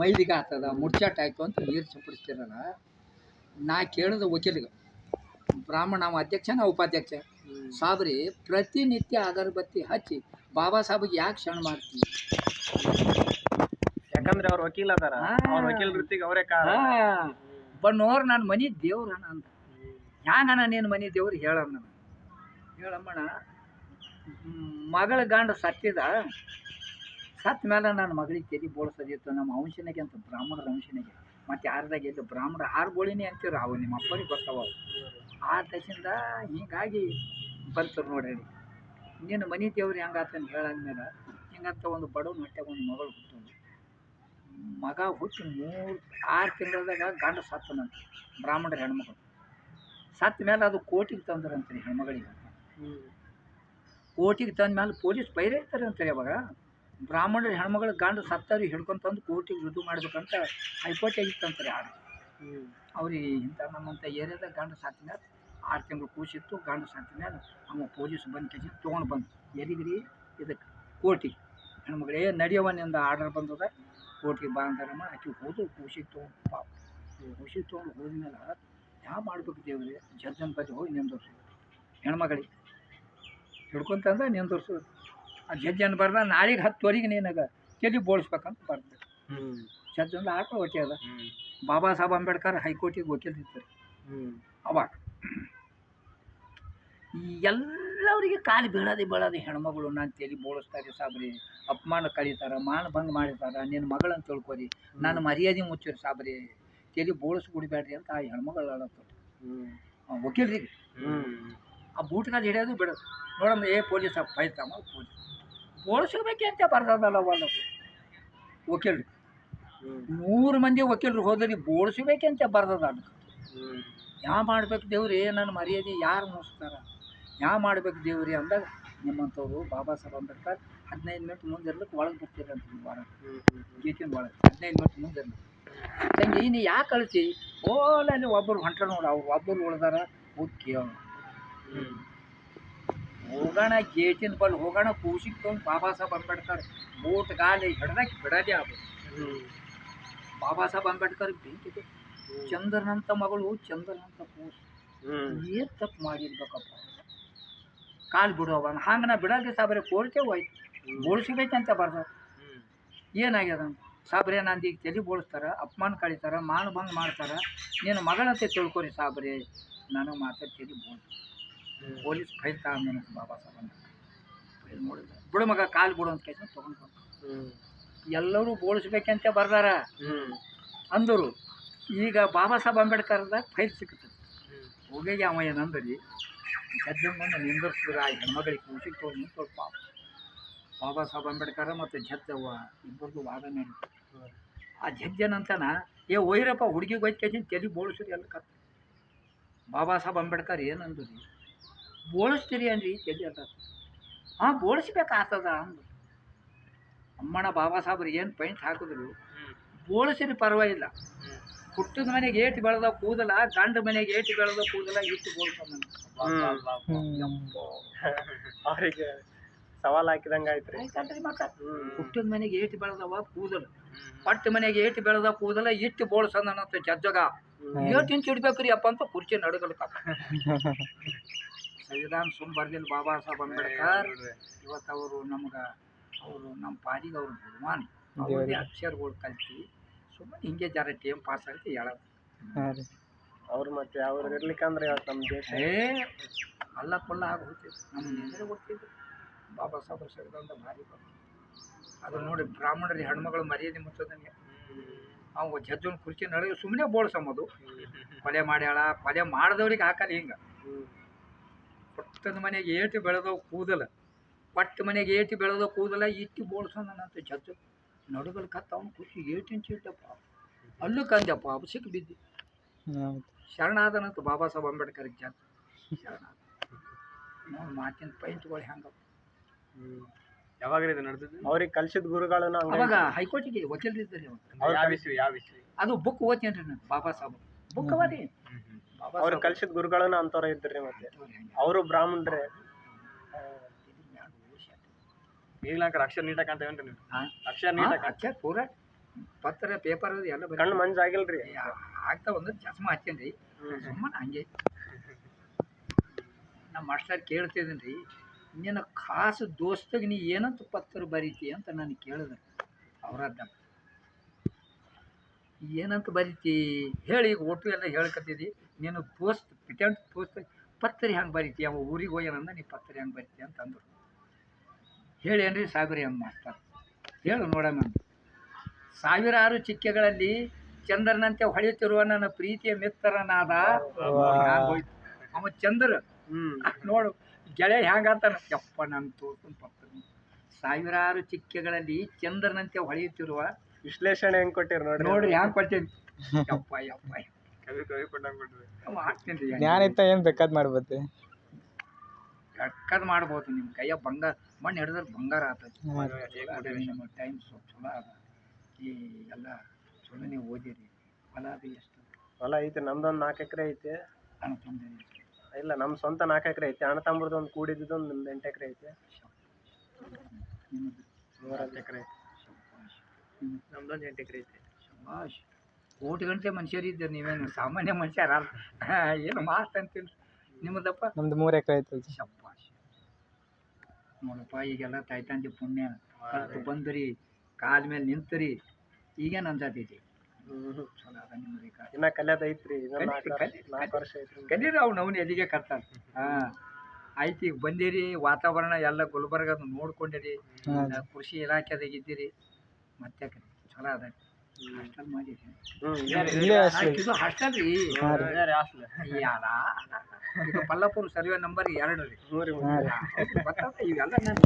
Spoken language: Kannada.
ಮೈಲಿಗೆ ಆಗ್ತದ ಮುಡ್ಚಾಟ ಆಯ್ತು ಅಂತ ನೀರು ಚಪ್ಪಡಿಸ್ತಿರಲ್ಲ ನಾ ಕೇಳಿದ ವಕೀಲಿಗೆ. ಬ್ರಾಹ್ಮಣ ಅಧ್ಯಕ್ಷ ನಾವು ಉಪಾಧ್ಯಕ್ಷ. ಸಾಬ್ರಿ ಪ್ರತಿನಿತ್ಯ ಅಗರಬತ್ತಿ ಹಚ್ಚಿ ಬಾಬಾ ಸಾಹೇಬಿಗೆ ಯಾಕೆ ಕ್ಷಣ ಮಾಡ್ತೀವಿ ಯಾಕಂದ್ರೆ ಅವ್ರ ವಕೀಲ ಅದಾರ. ಅವ್ರ ವಕೀಲ ವೃತ್ತಿಗೆ ಅವರೇ ಕಾರಣ. ಬನ್ನೋರ್ ನನ್ನ ಮನೆ ದೇವ್ರಣ ಅಂತ. ಹ್ಯಾಂಗಣ ನೀನು ಮನೆ ದೇವ್ರು ಹೇಳಮ್ಮ ನಾನು ಹೇಳಮ್ಮಣ ಮಗಳ ಗಂಡ ಸತ್ತಿದ. ಸತ್ತ ಮೇಲೆ ನನ್ನ ಮಗಳಿಗೆ ತೆರಿ ಬೋಳ್ಸೋದಿತ್ತು ನಮ್ಮ ಅಂಶನಿಗೆ ಅಂತ ಬ್ರಾಹ್ಮಣರ ಅಂಶನಿಗೆ ಮತ್ತು ಯಾರ್ದಾಗ ಇದ್ದು ಬ್ರಾಹ್ಮಣ ಆರು ಬೋಳಿನೇ ಅಂತೀರ ಅವು ನಿಮ್ಮ ಅಪ್ಪನಿಗೆ ಬರ್ತಾವ ಅವು ಆ ತಸಿಂದ ಹೀಗಾಗಿ ಬರ್ತಾರೆ ನೋಡ್ರಿ ನೀನು ಮನೆ ದೇವ್ರು ಹೆಂಗಾತಂತ ಹೇಳಾದ್ಮೇಲೆ ಹಿಂಗಂತ ಒಂದು ಬಡವನ ಹೊಟ್ಟೆ ಒಂದು ಮಗಳು ಹುಟ್ಟೋದು ಮಗ ಹುಟ್ಟಿ ಮೂರು ಆರು ತಿಂಗಳದಾಗ ಗಂಡ ಸತ್ತನಂತ ಬ್ರಾಹ್ಮಣರ ಹೆಣ್ಮಗಳು. ಸತ್ತ ಮೇಲೆ ಅದು ಕೋಟಿಗೆ ತಂದ್ರಂತ್ರಿ ಹೆಣ್ಮಗಳಿಗೆ. ಕೋಟಿಗೆ ತಂದ ಮೇಲೆ ಪೊಲೀಸ್ ಬೈರೆ ಇರ್ತಾರೆ ಅಂತಾರೆ ಅವಾಗ. ಬ್ರಾಹ್ಮಣರ ಹೆಣ್ಮಗಳು ಗಂಡ ಸತ್ತವ್ರು ಹಿಡ್ಕೊಂಡು ತಂದು ಕೋರ್ಟಿಗೆ ರುಜು ಮಾಡ್ಬೇಕಂತ ಹೈಕೋರ್ಟ್ ಆಗಿತ್ತಂತಾರೆ ಆರ್ಡರ್ ಅವ್ರಿಗೆ ಇಂಥ ನಮ್ಮಂಥ ಏರಿಯಾದಾಗ ಗಂಡ ಮೇಲೆ ಆರು ತಿಂಗಳು ಕೂಸಿತ್ತು ಗಂಡ ಮೇಲೆ ಅವ ಪೊಲೀಸ್ ಬಂದು ಕೆಜಿ ತೊಗೊಂಡು ಬಂದು. ಎಲ್ಲಿಗ್ರಿ ಇದಕ್ಕೆ ಕೋರ್ಟಿಗೆ ಹೆಣ್ಮಗಳೇ ನಡೆಯುವನಿಂದ ಆರ್ಡರ್ ಬಂದದ ಕೋರ್ಟಿಗೆ ಬಾ ಅಂತಾರಮ್ಮ ಆಕೆ ಹೋದು ಕೂಸಿಗೆ ತೊಗೊಂಡು ಪಾಪ. ಕೂಸಿಗೆ ತೊಗೊಂಡು ಹೋದ್ಮೇಲೆ ಯಾವ ಮಾಡ್ಬೇಕು ದೇವ್ರಿ? ಜಡ್ಜನ್ ಬದಿ ಹೋಗಿ ನಿಂದರ್ಸು. ಹೆಣ್ಮಗಳಿಗೆ ಹಿಡ್ಕೊಂತಂದ್ರೆ ನಿಂದರ್ಸು. ಆ ಜಡ್ಜ್ ಬರ್ದ ನಾಳೆಗೆ ಹತ್ತುವರೆಗೆ ನೀನಾಗ ತಲೆ ಬೋಳಿಸ್ಬೇಕಂತ ಬರ್ತದೆ ಜಡ್ಜ್ ಅಂದ್ರೆ ಆಟ ಓಕೆ ಅದ. ಬಾಬಾ ಸಾಹೇಬ್ ಅಂಬೇಡ್ಕರ್ ಹೈಕೋರ್ಟಿಗೆ ವಕೀಲರಿರ್ತಾರೆ ಅವಾಗ ಈ ಎಲ್ಲರಿಗೆ ಕಾಲು ಬೀಳದೆ ಬೀಳದೆ ಹೆಣ್ಮಗಳು ನಾನು ತಲೆ ಬೋಳಿಸ್ತಾರೆ ಸಾಬ್ರಿ ಅಪಮಾನ ಕಳೀತಾರ ಮಾನ ಭಂಗ ಮಾಡಿರ್ತಾರೆ ನಿನ್ನ ಮಗಳಂತ ತಿಳ್ಕೊರಿ ನಾನು ಮರ್ಯಾದೆ ಮುಚ್ಚಿರಿ ಸಾಬ್ರಿ ತಲೆ ಬೋಳಿಸ್ಬಿಡ್ಬೇಡ್ರಿ ಅಂತ ಆ ಹೆಣ್ಮಗಳು ಹೇಳತ್ತ ವಕೀಲರಿಗೆ. ಆ ಬೂಟ್ಗಾಲ ಹಿಡಿಯೋದು ಬಿಡೋದು. ನೋಡಮ್ಮ ಏ ಪೊಲೀಸ್ ಬೈತಾಮ ಪೊಲೀಸ್. ಬೋಳಿಸ್ಬೇಕೆ ಅಂತ ಬರ್ದದಲ್ಲ ಒಂದು ವಕೀಲರು. ನೂರು ಮಂದಿ ವಕೀಲರು ಹೋದ್ರಿ ಬೋಳಿಸ್ಬೇಕಂತ ಬರ್ದದ ಯಾ ಮಾಡ್ಬೇಕು ದೇವ್ರಿ ನನ್ನ ಮರ್ಯಾದೆ ಯಾರು ಮುಗಿಸ್ತಾರ? ಯಾ ಮಾಡ್ಬೇಕು ದೇವ್ರಿ ಅಂದಾಗ ನಿಮ್ಮಂಥವ್ರು ಬಾಬಾ ಸಾಹೇಬ್ ಅಂಬೇಡ್ಕರ್ ಹದಿನೈದು ಮಿನಿಟ್ ಮುಂದಿರ್ಲಿಕ್ಕೆ ಒಳಗೆ ಬರ್ತೀರಂತ ಅಂತ ಗೇಟಿನ ಒಳಗೆ ಹದಿನೈದು ಮಿನಿಟ್ ಮುಂದೆ ಇರ್ಲಿಕ್ಕೆ. ತಂಗಿ ನೀ ಯಾಕೆ ಕಳಿಸಿ ಓಲಲ್ಲಿ ಒಬ್ಬರು ಹೊಂಟ್ರ ನೋಡ ಅವ್ರು ಒಬ್ಬರು ಉಳ್ದಾರ ಓಕೆ ಹೋಗೋಣ ಗೇಟಿನ ಬಲ್ ಹೋಗೋಣ ಕೂಸಿಗೆ ತೊಗೊಂಡು ಬಾಬಾ ಸಾಹೇಬ್ ಅಂಬೇಡ್ಕರ್ ಬೋಟ್ ಗಾಲಿ ಹಿಡ್ದಕ್ಕೆ ಬಿಡದೆ ಅದು ಬಾಬಾ ಸಾಹೇಬ್ ಅಂಬೇಡ್ಕರ್ ಬೆಂಕಿ ಚಂದ್ರನಂತ ಮಗಳು ಚಂದ್ರನಂತ ಕೂಸು. ಏನು ತಪ್ಪು ಮಾಡಿರ್ಬೇಕಪ್ಪ. ಕಾಲು ಬಿಡೋವನ್ ಹಂಗೆ ನಾ ಬಿಡಲ್ರಿ ಸಾಬ್ರೆ ಕೋರ್ಟೇ ಹೋಯ್ತು ಬೋಳಿಸ್ಬೇಕಂತ ಬರ್ದ ಏನಾಗ್ಯದ? ಸಾಬ್ರೆ ನಂದು ಈಗ ತಲೆ ಬೋಳಿಸ್ತಾರ ಅಪಮಾನ ಕಳೀತಾರ ಮಾನ ಭಂಗ ಮಾಡ್ತಾರ. ನೀನು ಮಗಳಂತೆ ತಿಳ್ಕೊರಿ ಸಾಬ್ರೆ ನನಗೆ ಮಾತ್ರ ತಲೆ ಬೋಳ್ತು ಪೊಲೀಸ್ ಫೈಲ್ ತಗೊಂಡ ಬಾಬಾ ಸಾಹೇಬ್ ಫೈಲ್ ಬಿಡು ಮಗ ಕಾಲು ಬಿಡು ಅಂತ ಕೇಳಿ ತೊಗೊಂಡು ಬಂದು ಎಲ್ಲರೂ ಬೋಳಿಸ್ಬೇಕಂತ ಬರ್ದಾರ. ಅಂದರು. ಈಗ ಬಾಬಾ ಸಾಹೇಬ್ ಅಂಬೇಡ್ಕರ್ದಾಗ ಫೈಲ್ ಸಿಕ್ಕುತ್ತದೆ ಹೋಗಿ ಅವ ಏನಂದ್ರಿ? ಜಜ್ಜಮ್ಮನ್ನು ನಿಂದಿರ್ಸಿದ್ರ ಆ ಹೆಣ್ಮಗಳಿಗೆ ಕೂಸಿಗೆ ತೊಗೊಂಡು ನಿಂತು ಪಾಪ. ಬಾಬಾ ಸಾಹೇಬ್ ಅಂಬೇಡ್ಕರ್ ಮತ್ತು ಜಡ್ಜ್ ಅವ್ವ ಇಬ್ಬರದು ವಾದ ನಡೀತು. ಆ ಜಡ್ಜ್ ಏನಂತಾನ ಏ ಒಯ್ಯರಪ್ಪ ಹುಡುಗಿಗೆ ಒಯ್ದು ಕೇಳಿ ತಲೆ ಬೋಳಿಸ್ರಿ ಎಲ್ಲ ಕತ್ತ. ಬಾಬಾ ಸಾಹೇಬ್ ಅಂಬೇಡ್ಕರ್ ಏನಂದ್ರಿ? ಬೋಳಿಸ್ತೀರಿ ಅನ್ರಿ ತಲೆ ಅದ ಹಾಂ ಬೋಳಿಸ್ಬೇಕಾಗ್ತದ ಅಂದ್ರು ಅಮ್ಮಣ್ಣ ಬಾಬಾ ಸಾಹೇಬ್ರು ಏನು ಪೈಂಟ್ ಹಾಕಿದ್ರು? ಬೋಳಿಸಿರಿ ಪರವಾಗಿಲ್ಲ. ಹುಟ್ಟಿದ ಮನೆಗೆ ಏಟು ಬೆಳೆದ ಕೂದಲ ಗಂಡ ಮನೆಗೆ ಏಟು ಬೆಳೆದ ಕೂದಲ ಇಟ್ಟು ಅವ್ರಿಗೆ ಸವಾಲ್ ಹಾಕಿದಂಗ ಆಯ್ತ್ರಿ. ಹುಟ್ಟಿದ ಮನೆಗೆ ಏಟು ಬೆಳೆದವ ಕೂದಲು. ಪಟ್ಟ ಮನೆಗೆ ಏಟು ಬೆಳೆದ ಕೂದಲ ಇಟ್ಟು ಬೋಳ್ಸಂದನಂತ ಜಜ್ಜಗ. ಏಟು ಇಂಚ್ ಇಡ್ಬೇಕ್ರಿ ಅಪ್ಪ ಅಂತ ಕುರ್ಚಿ ನಡುಗಲ್ಕ ಸಂವಿಧಾನ ಸುಮ್ ಬರ್ದಿಲ್ಲ ಬಾಬಾ ಸಾಹೇಬ್ ಅಂಬೇಡ್ಕರ್. ಇವತ್ತು ಅವರು ನಮ್ಗೆ ಅವರು ನಮ್ಮ ಪಾಡಿಗೆ ಅವ್ರು ಭಗವಾನ್ ಅವ್ರಿಗೆ ಅಕ್ಷರಗಳು ಕಲ್ತು. ಸುಮ್ಮನೆ ಹಿಂಗೆ ಜರ ಟೈಮ್ ಪಾಸ್ ಆಗಿ ಹೇಳೋದು. ಅವ್ರು ಮತ್ತೆ ಅವ್ರು ಇರ್ಲಿಕ್ಕಂದ್ರೆ ಇವತ್ತು ನಮ್ಮ ದೇಶ ಅಲ್ಲ ಕೊಲ್ಲ ಆಗಿ ಹೋಗ್ತಿದ್ರು ನಮ್ಮ ಗೊತ್ತಿದ್ರು ಗೊತ್ತಿದ್ದು ಬಾಬಾ ಸಾಹೇಬ್ ಸಂವಿಧಾನದ ಭಾರಿ ಬಂದು ಅದು ನೋಡಿ ಬ್ರಾಹ್ಮಣರಿಗೆ ಹೆಣ್ಮಗಳು ಮರ್ಯಾದೆ ಮುಚ್ಚೋದಂಗೆ. ಅವ ಜಜ್ಜನ ಕುರ್ಚಿ ನಡೆದು ಸುಮ್ಮನೆ ಬೋಳ್ಸಂಬೋದು ಕೊಲೆ ಮಾಡ್ಯಾಳ ಕೊಲೆ ಮಾಡಿದವ್ರಿಗೆ ಹಾಕಲ್ಲ ಹಿಂಗೆ. ಪಟ್ಟದ ಮನೆಗೆ ಏಟು ಬೆಳೆದವು ಕೂದಲ. ಪಟ್ಟ ಮನೆಗೆ ಏಟು ಬೆಳೆದ ಕೂದಲ ಇಟ್ಟು ಬೋಳ್ಸೋಣಂತ ಜಜ್ಜ ನಡುಗಲ್ ಕತ್ತ ಅವನು ಖುಷಿ ಏಟು ಚೀಟಪ್ಪ ಅಲ್ಲೂ ಕಂದಪ್ಪ ಅವು ಸಿಕ್ಕ ಬಿದ್ದಿ. ಶರಣಾದನಂತ ಬಾಬಾ ಸಾಹೇಬ್ ಅಂಬೇಡ್ಕರ್ ಜಜ್ಜ ಶರಣಾದ ನೋಡಿ ಮಾತಿನ ಪೈಂಟ್ಗಳು ಹೆಂಗಪ್ಪ ಯಾವಾಗ ಇದು ನಡೆದಿದ್ದು? ಅವ್ರಿಗೆ ಕಲಿಸಿದ ಗುರುಗಳನ್ನ ಅವಾಗ ಹೈಕೋರ್ಟಿಗೆ ವಕೀಲರಿದ್ದಾರೆ ಯಾವ ವಿಷಯ ಯಾವ ವಿಷಯ? ಅದು ಬುಕ್ ಓದ್ತೇನೆ ನಾನು ಬಾಬಾ ಸಾಹೇಬ್. ಬುಕ್ ಅವ ರೀ ಬಾಬಾ ಅವ್ರು ಕಲಿಸಿದ ಗುರುಗಳನ್ನ ಅಂತವ್ರ ಇದ್ರಿ ಮತ್ತೆ. ಅವರು ಬ್ರಾಹ್ಮಣರೇ. ಈಗ್ಲಾಕ ಅಕ್ಷರ ನೀಟಕ್ ಅಂತ ಏನ್ರಿ ನೀವು? ಅಕ್ಷರ ನೀಟಕ್ ಅಕ್ಷರ ಪೂರ ಪತ್ರ ಪೇಪರ್ ಎಲ್ಲ ಬರೀ ಕಣ್ಣು ಮಂಜಾಗಿಲ್ರಿ. ಆಗ್ತಾ ಒಂದು ಚಸ್ಮಾ ಹಚ್ಚೇನ್ರಿ. ಸುಮ್ಮನೆ ಹಂಗೆ. ನಮ್ಮ ಮಾಸ್ಟರ್ ಕೇಳ್ತಿದ್ದೀನಿ ರೀ ನಿನ್ನ ಖಾಸು ದೋಸ್ತಗೆ ನೀ ಏನಂತ ಪತ್ರ ಬರೀತಿ? ಅಂತ ನಾನು ಕೇಳಿದೆ. ಅವರದ್ದ ಏನಂತ ಬರೀತಿ? ಹೇಳಿ ಈಗ ಒಟ್ಟು ಎಲ್ಲ ಹೇಳ್ಕತ್ತಿದಿ. ನೀನು ಪೋಸ್ಟ್ ಪಿಟೆಂಟ್ ಪೋಸ್ಟ್ ಪತ್ರಿ ಹೆಂಗೆ ಬರೀತಿ? ಅವ ಊರಿಗೆ ಹೋಗ್ಯಾನಂದ ನೀ ಪತ್ರಿ ಹೆಂಗೆ ಬರೀತಿ ಅಂತ ಅಂದರು ಹೇಳಿ ಏನ್ರಿ ಸಾಗರಿ ಅಮ್ಮ ಮಾಸ್ಟರ್ ಹೇಳು ನೋಡಮ್ಮ. ಸಾವಿರಾರು ಚಿಕ್ಕೆಗಳಲ್ಲಿ ಚಂದ್ರನಂತೆ ಹೊಳೆಯುತ್ತಿರುವ ನನ್ನ ಪ್ರೀತಿಯ ಮಿತ್ರನಾದ. ಅವ ಚಂದ್ರ. ನೋಡು ಗೆಳೆಯ ಹ್ಯಾಂಗಂತಾನ ಯಪ್ಪ ನನ್ನ ಪತ್ರ ಸಾವಿರಾರು ಚಿಕ್ಕೆಗಳಲ್ಲಿ ಚಂದ್ರನಂತೆ ಹೊಳೆಯುತ್ತಿರುವ ವಿಶ್ಲೇಷಣೆ ಹೆಂಗ್ ಕೊಟ್ಟಿರ್ ನೋಡ್ರಿ. ನೋಡ್ರಿ ಯಾಕೆ ಕೊಡ್ತೀನಿ ಯಪ್ಪ ಯಪ್ಪ ಕವಿ ಕವಿ ಕೊಟ್ಟಂಗೆ ಇತ್ತ ಏನ್ ಬೇಕಾದ್ ಮಾಡ್ಬೋದು ಕಕ್ಕದ್ ಮಾಡ್ಬೋದು ನಿಮ್ಮ ಕೈಯ ಬಂಗಾರ ಮಣ್ಣು ಹಿಡಿದ್ರೆ ಬಂಗಾರ ಆತೈತಿ ನಿಮ್ಮ ಟೈಮ್ ಚಲೋ ಅದ ಈ ಎಲ್ಲ ಚಲೋ ನೀವು ಓದಿರಿ. ಹೊಲ ಅದು ಎಷ್ಟು? ಹೊಲ ಐತೆ ನಮ್ದೊಂದ್ ನಾಲ್ಕು ಎಕರೆ ಐತೆ. ಅಣ್ಣ ಇಲ್ಲ ನಮ್ ಸ್ವಂತ ನಾಲ್ಕು ಎಕರೆ ಐತೆ. ಅಣ್ಣ ತಮ್ಮರ್ದು ಒಂದು ಕೂಡಿದ್ದು ಒಂದು ನಿಮ್ದು ಎಂಟು ಎಕರೆ ಐತೆ. ನಿಮ್ಮದು ನೂರ ಎಕರೆ ಐತಿ. ನಮ್ದೊಂದು ಎಂಟು ಎಕರೆ ಐತೆ. ಗಂಟೆ ಮನುಷ್ಯರಿದ್ದೀರಿ ನೀವೇನು? ಸಾಮಾನ್ಯ ಮನುಷ್ಯರ ಅಲ್ಲ. ಏನು ಮಾತು ಅಂತೀನಿ ನಿಮ್ಮದಪ್ಪ ನಮ್ದು ಮೂರ್ ಎಕರೆ ಐತಿ ನೋಡಪ್ಪ ಈಗೆಲ್ಲ ತಾಯ್ತಂದಿ ಪುಣ್ಯ. ಕಲ್ತು ಬಂದ್ರಿ ಕಾಲ ಮೇಲೆ ನಿಂತರಿ ಈಗೇನು ಅನ್ಸತೈತಿ ಇನ್ನ ಕಲಿಯೋದ್ ಐತ್ರಿ ನಾಲ್ಕು ವರ್ಷ ಐತ್ರಿ ಕಲೀರಿ ಅವ್ನು ಅವನು ಎಲ್ಲಿಗೆ ಕರ್ತಾನೆ ಹಾಂ. ಆಯ್ತು ಈಗ ಬಂದಿರಿ ವಾತಾವರಣ ಎಲ್ಲ ಗುಲ್ಬರ್ಗದ ನೋಡ್ಕೊಂಡಿರಿ. ಕೃಷಿ ಇಲಾಖೆದಾಗ ಇದ್ದೀರಿ. ಅದ. ಹಾಸ್ಟೆಲ್ ಇದು ಹಾಸ್ಟೆಲ್ ರೀ. ಯಾರ? ಇದು ಪಲ್ಲಪುರ ಸರ್ವೆ ನಂಬರ್ ಎರಡು ರೀ. ಇವೆಲ್ಲ ನಾನು